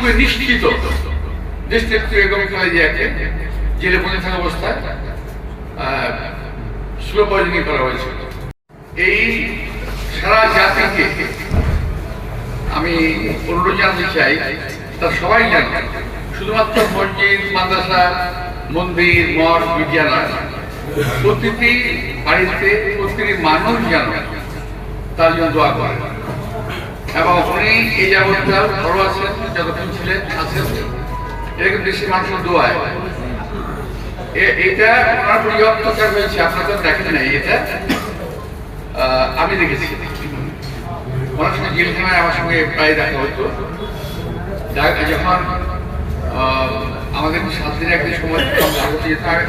খুবই নিশ্চিত? জেলে থাকা অবস্থায় স্লো পয়জনিং করা হয়েছিল। এই সারা জাতিকে আমি অনুরোধ জানাতে চাই সবাই জানে, শুধুমাত্র মসজিদ, মাদ্রাসা, মন্দির, মঠ বিদ্যালয় প্রতিটি বাড়িতে প্রতিটি মানুষ যেন তার জন্য দোয়া করে। এবং উনি এই যাবৎকাল বড় আছেন, যতক্ষণ ছিলেন আছেন। এটা কিন্তু দেশের মানুষের দোয়ায়। এটা হয়েছে তো দেখেন নাই এটা। আমি দেখেছি। আমার সঙ্গে প্রায় দেখা হতো। যখন আমাদের সাত দিনের একদিন সময়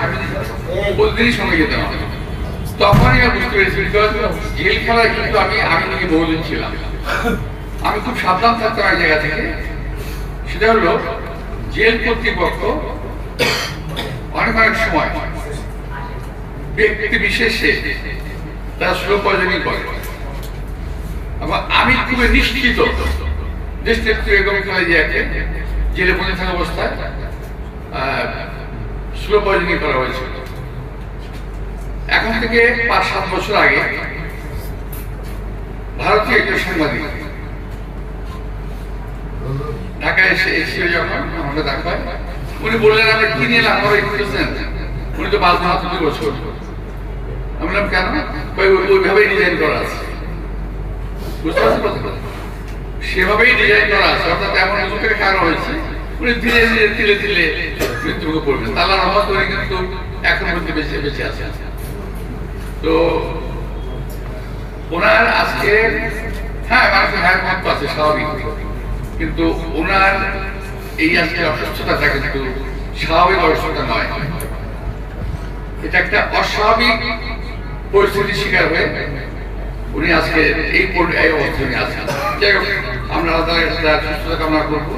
আমি- প্রতিদিনই সঙ্গে। তখনই আমি বুঝতে পেরেছি, because জেলখানায় কিন্তু আমি আমি নিজে বহুদিন ছিলাম। আমি খুব সাবধান থাকতাম এক জায়গা থেকে। সেটা হলো জেল কর্তৃপক্ষ অনেক অনেক সময় ব্যক্তি বিশেষে তারা স্লো পয়জনিং করে। এবং আমি খুবই নিশ্চিত দেশ নেত্রী বেগম খালেদিয়াকে জেলে বন্দি থাকা অবস্থায় স্লো পয়জনিং করা হয়েছিল। এখন থেকে পাঁচ সাত বছর আগে ভারতীয় একজন সাংবাদিক। ঢাকায় এসে এসেছিল যখন, আমাকে দেখা হয় উনি বললেন আমরা কি নিয়ে উনি তো বাদ মাত্র দুই বছর। আমি বললাম, কেন? ওইভাবেই ডিজাইন করা আছে। বুঝতে পারছেন কথা? সেভাবেই ডিজাইন করা আছে। অর্থাৎ এমন কিছু থেকে হয়েছে। উনি ধীরে ধীরে তিলে তিলে মৃত্যুমুখে পড়বেন। তাল্লা রহমত উনি কিন্তু এখন পর্যন্ত বেঁচে বেঁচে আছে। তো ওনার হ্যাঁ মানুষের হ্যাঁ আছে, স্বাভাবিক। কিন্তু ওনার এই আজকে কিন্তু স্বাভাবিক অসুস্থতা নয়। এটা একটা অস্বাভাবিক শিকার হয়ে উনি আজকে এই অবস্থায় আছেন। যাই হোক, আমরা সুস্থতা কামনা করব।